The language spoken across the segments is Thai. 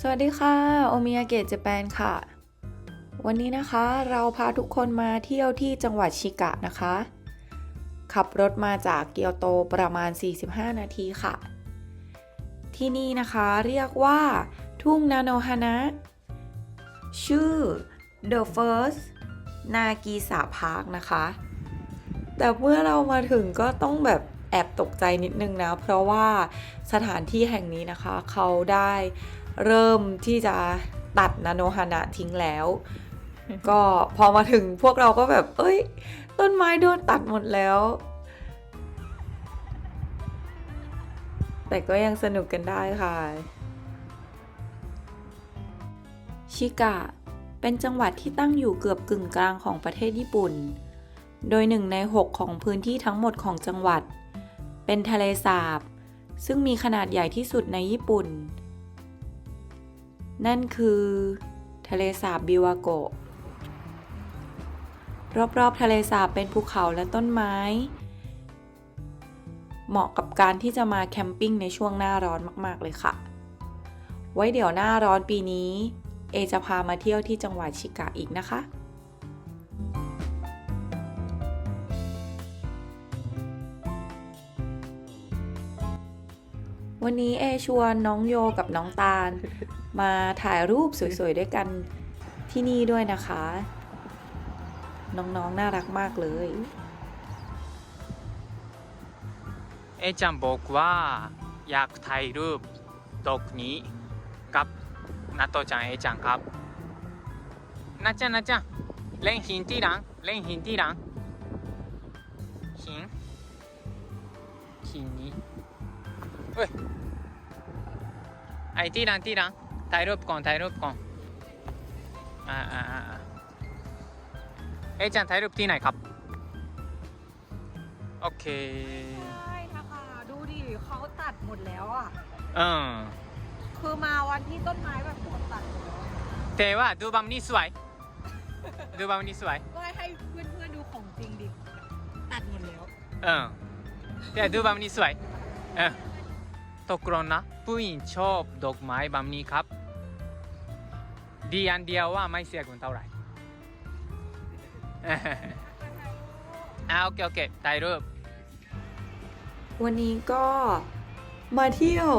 สวัสดีค่ะ โอมิยาเกะเจแปนค่ะ วันนี้นะคะเราพาทุกคนมาเที่ยวที่จังหวัดชิกะนะคะ ขับรถมาจากเกียวโตประมาณ 45 นาทีค่ะ ที่นี่นะคะเรียกว่าทุ่งนาโนฮานะ ชื่อ The First นากีสาพาร์คนะคะ แต่เมื่อเรามาถึงก็ต้องแบบแอบตกใจนิดนึงนะ เพราะว่าสถานที่แห่งนี้นะคะ เขาได้ เริ่มที่จะตัดนาโนฮานะทิ้งแล้ว ก็พอมาถึงพวกเราก็แบบ เอ้ย ต้นไม้โดนตัดหมดแล้ว แต่ก็ยังสนุกกันได้ค่ะ ชิกะ เป็นจังหวัดที่ตั้งอยู่เกือบกึ่งกลางของประเทศญี่ปุ่น โดยหนึ่งในหกของพื้นที่ทั้งหมดของจังหวัด เป็นทะเลสาบ ซึ่งมีขนาดใหญ่ที่สุดในญี่ปุ่น นั่นคือ ทะเลสาบบิวาโกะรอบๆทะเลสาบเป็นภูเขาและต้นไม้ เหมาะกับการที่จะมาแคมปิ้งในช่วงหน้าร้อนมากๆเลยค่ะ ไว้เดี๋ยวหน้าร้อนปีนี้ เอจะพามาเที่ยวที่จังหวัดชิกะอีกนะคะวันนี้เอชวนน้องโยกับน้องตาล มาถ่ายรูปสวยๆด้วยกันที่นี่ด้วยนะคะ น้องๆนน่ารักมากเลยเอจันบอกว่าอยากถ่ายรูปดอกนี้กับนาโตจังเอจังครับนาจังนาจังเล่นหินที่หลังเล่นหินที่หลังหินหินนี้เฮ้ยไอที่หลังที่หลัง ถ่ายรูปก่อนถ่ายรูปก่อนอ่าอ่าอ่าเอจันถ่ายรูปที่ไหนครับ โอเคใช่ค่ะดูดิเขาตัดหมดแล้วอะเออคือมาวันที่ต้นไม้แบบถูกตัดหแล้วแต่ว่าดูบัมนี่สวย ดูบัมนี่สวยก็ให้เพื่อนๆดูของจริงดิ ตัดหมดแล้ว เออแต่ดูบัมนี่สวย เออ ตกลงนะผู้หญิงชอบดอกไม้แบัมนี่ครับ ดีอันเดียวว่าไม่เสียเงินเท่าไหร่เอาโอเคโอเคถ่ายรูปวันนี้ก็มาเที่ยว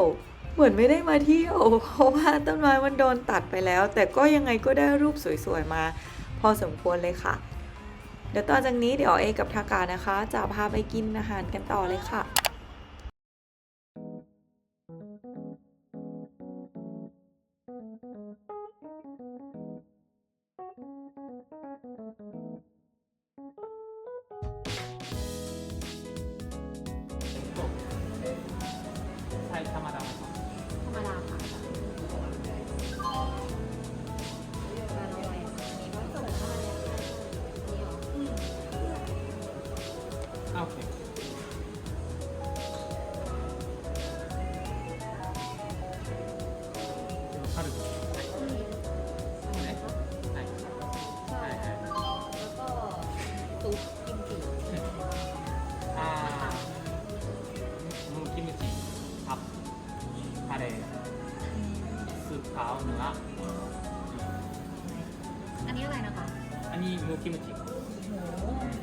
เหมือนไม่ได้มาเที่ยว เพราะว่าต้นไม้มันโดนตัดไปแล้ว แต่ก็ยังไงก็ได้รูปสวยๆมา พอสมควรเลยค่ะ เดี๋ยวต่อจากนี้เดี๋ยวเอกับทากานะคะ จะพาไปกินอาหารกันต่อเลยค่ะ ซุปกิมจิมูคิมจิครับทะเลสุดขาวเนื้ออันนี้อะไรนะคะอันนี้มูคิมจิ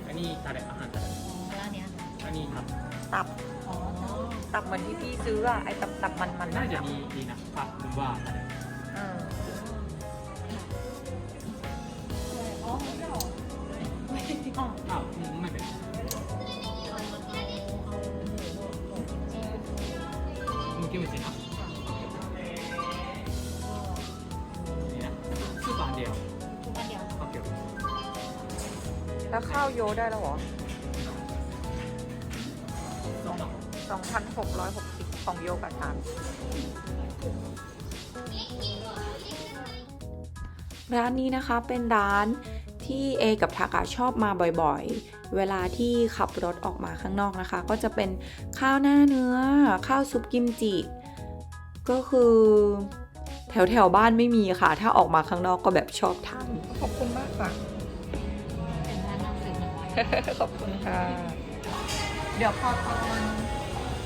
อันนี้ทะเลอาหารทะเลอันนี้อันนี้ครับตับตับเหมือนที่พี่ซื้ออะไอ้ตับตับมันมันน่าจะดีดีนะครับหรือว่าทะเล ไม่เป็นมูคิムチนะนี่นะスーパーเดียว ทุกอันเดียว โอเค แล้วข้าวโยได้แล้วเหรอ สองดอก 2,660 ของโยกับทานร้านนี้นะคะเป็นร้าน ที่เอกับทากาชอบมาบ่อยๆ เวลาที่ขับรถออกมาข้างนอกนะคะ ก็จะเป็นข้าวหน้าเนื้อ ข้าวซุปกิมจิ ก็คือแถวแถวๆบ้านไม่มีค่ะ ถ้าออกมาข้างนอกก็แบบชอบทานขอบคุณมากค่ะเป็นร้านนำสืบน้อยขอบคุณค่ะ เดี๋ยวพอตอน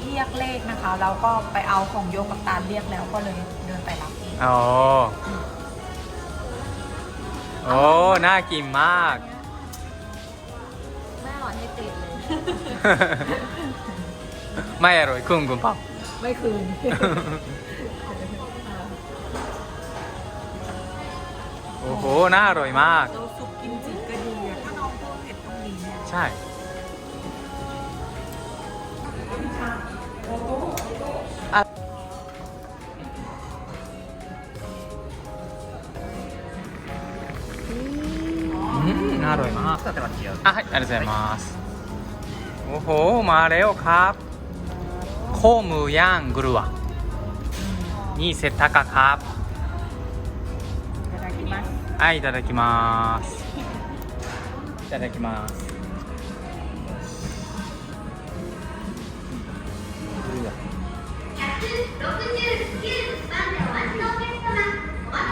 เรียกเลขนะคะแล้วก็ไปเอาของโยกกับตาลเรียกแล้วก็เลยเดินไปรับเองโอ้ โอ้ น่ากินมากแม่อร่อยให้ติดเลย ไม่อร่อยคุ้งคุณเปล่า ไม่คืน โอ้โห น่าอร่อยมาก เราซุปกิมจิก็ดีอะถ้าน้องเพิ่มเผ็ดต้องดีแน่ใช่อื ร่อยมากอ่ะはいありがとうございますโอ้โห มาแล้วครับโคมือย่างกลัวนี่เสร็จたかครับ いただきますはいいただきますいただきます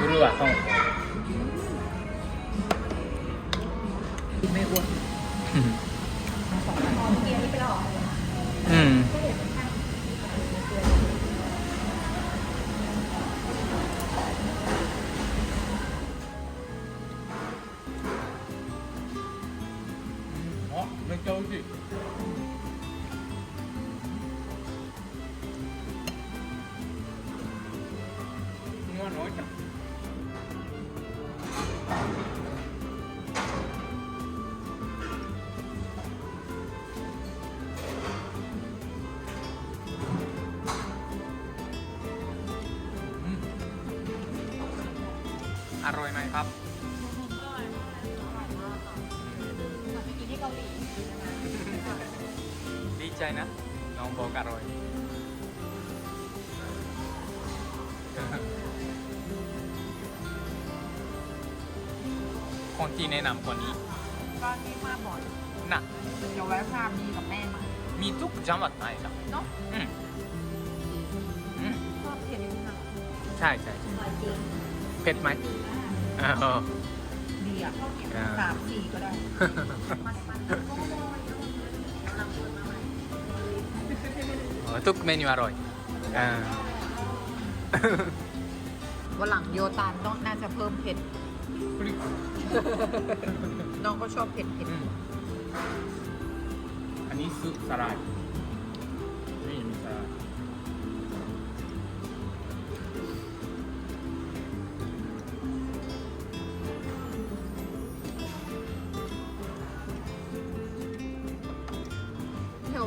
グルワトン วนเกียร์นี่ไปหรอ อืม あ、めっちゃ美味しい。今の置いた。 อร่อยไหมครับดีใจนะ น้องบอกอร่อย คนที่แนะนำคนนี้บ้านนี้มาบ่อยน่ะเดี๋ยวแวะพามีกับแม่มามีทุกจังหวัดไหนครับเนาะอืมอืมชอบเผ็ดค่ะใช่ใช่ใช่อร่อยจริง เผ็ดไหมอ้าวดีอะอ่าสามสี่ก็ได้อ๋อทุกเมนูอร่อยอ่าวันหลังโยตานต้องน่าจะเพิ่มเผ็ด น้องก็ชอบเผ็ดเผ็ดอืมอันนี้ซุปสลัดนี่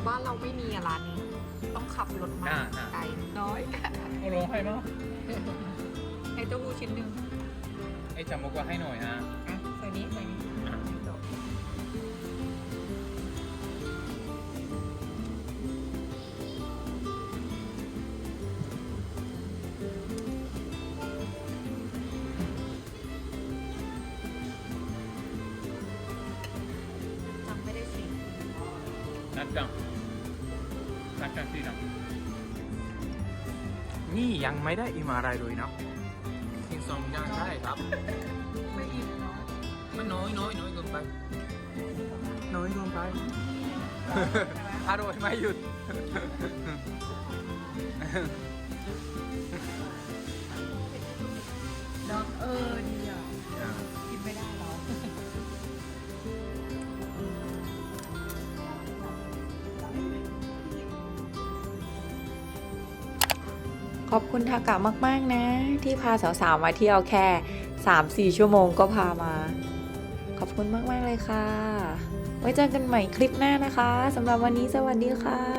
บ้านเราไม่มีอะร้านนี้ ต้องขับรถมาไกลน้อยโอ้โหให้มั้งให้เต้าหู้ชิ้นหนึ่งไอ้จำบอกว่าให้หน่อยนะ อะใส่นี้ใส่นี้อะ จบจำไม่ได้สิ นัดจัง นัดจังสินะนี่ยังไม่ได้อิ่มอะไรเลยนะกินสองอย่างได้ครับ ไม่อิ่มเนาะมันน้อยน้อยน้อยเกินไป น้อยเกินไป อร่อยไม่หยุดเนาะเออดีอะ ขอบคุณทากะมาก ๆ นะ ที่พาสาว ๆ มาเที่ยวแค่ 3-4 ชั่วโมงก็พามา ขอบคุณมาก ๆ เลยค่ะ ไว้เจอกันใหม่คลิปหน้านะคะสำหรับวันนี้สวัสดีค่ะ